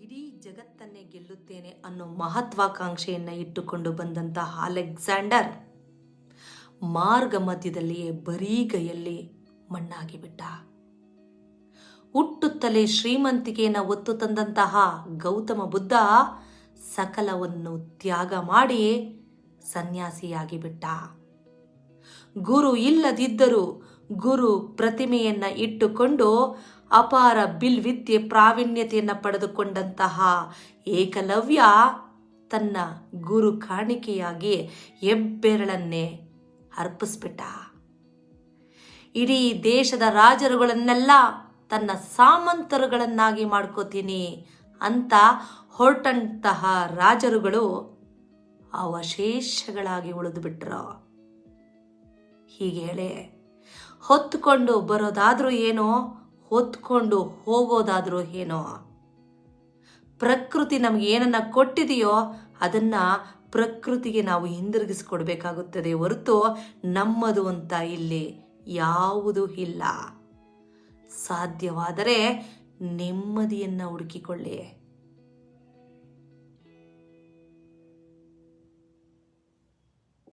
ಇಡೀ ಜಗತ್ತನ್ನೇ ಗೆಲ್ಲುತ್ತೇನೆ ಅನ್ನೋ ಮಹತ್ವಾಕಾಂಕ್ಷೆಯನ್ನು ಇಟ್ಟುಕೊಂಡು ಬಂದಂತಹ ಅಲೆಕ್ಸಾಂಡರ್ ಮಾರ್ಗ ಮಧ್ಯದಲ್ಲಿಯೇ ಬರೀಗೈಯಲ್ಲಿ ಮಣ್ಣಾಗಿ ಬಿಟ್ಟ ಹುಟ್ಟುತ್ತಲೇ ಶ್ರೀಮಂತಿಕೆಯನ್ನು ಒತ್ತು ತಂದಂತಹ ಗೌತಮ ಬುದ್ಧ ಸಕಲವನ್ನು ತ್ಯಾಗ ಮಾಡಿ ಸನ್ಯಾಸಿಯಾಗಿ ಬಿಟ್ಟ ಗುರು ಇಲ್ಲದಿದ್ದರೂ ಗುರು ಪ್ರತಿಮೆಯನ್ನ ಇಟ್ಟುಕೊಂಡು ಅಪಾರ ಬಿಲ್ವಿದ್ಯೆ ಪ್ರಾವೀಣ್ಯತೆಯನ್ನು ಪಡೆದುಕೊಂಡಂತಹ ಏಕಲವ್ಯ ತನ್ನ ಗುರು ಕಾಣಿಕೆಯಾಗಿ ಹೆಬ್ಬೆರಳನ್ನೇ ಅರ್ಪಿಸ್ಬಿಟ್ಟ. ಇಡೀ ದೇಶದ ರಾಜರುಗಳನ್ನೆಲ್ಲ ತನ್ನ ಸಾಮಂತರುಗಳನ್ನಾಗಿ ಮಾಡ್ಕೋತೀನಿ ಅಂತ ಹೊರಟಂತಹ ರಾಜರುಗಳು ಅವಶೇಷಗಳಾಗಿ ಉಳಿದು ಬಿಟ್ರು ಹೀಗೆ ಹೇಳಿ ಹೊತ್ತುಕೊಂಡು ಬರೋದಾದ್ರೂ ಏನೋ ಹೊತ್ಕೊಂಡು ಹೋಗೋದಾದರೂ ಏನೋ. ಪ್ರಕೃತಿ ನಮಗೆ ಏನನ್ನ ಕೊಟ್ಟಿದೆಯೋ ಅದನ್ನ ಪ್ರಕೃತಿಗೆ ನಾವು ಹಿಂದಿರುಗಿಸಿಕೊಡ್ಬೇಕಾಗುತ್ತದೆ ಹೊರತು ನಮ್ಮದು ಅಂತ ಇಲ್ಲಿ ಯಾವುದೂ ಇಲ್ಲ. ಸಾಧ್ಯವಾದರೆ ನೆಮ್ಮದಿಯನ್ನು ಹುಡುಕಿಕೊಳ್ಳಿ.